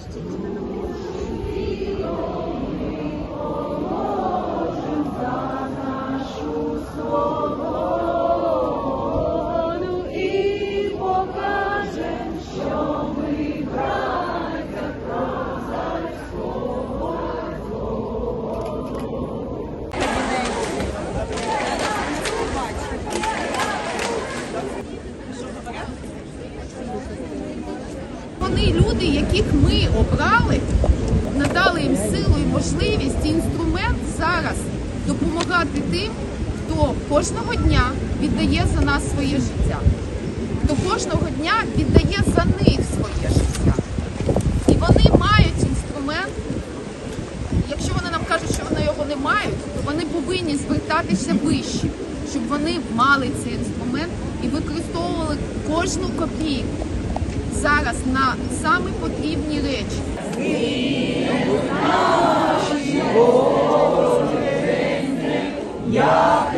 Пустіть мене. Вони люди, яких ми обрали, надали їм силу і можливість і інструмент зараз допомагати тим, хто кожного дня віддає за нас своє життя, хто кожного дня віддає за них своє життя. І вони мають інструмент. Якщо вони нам кажуть, що вони його не мають, то вони повинні звертатися вище, щоб вони мали цей інструмент і використовували кожну копійку зараз на саме потрібні речі. наші як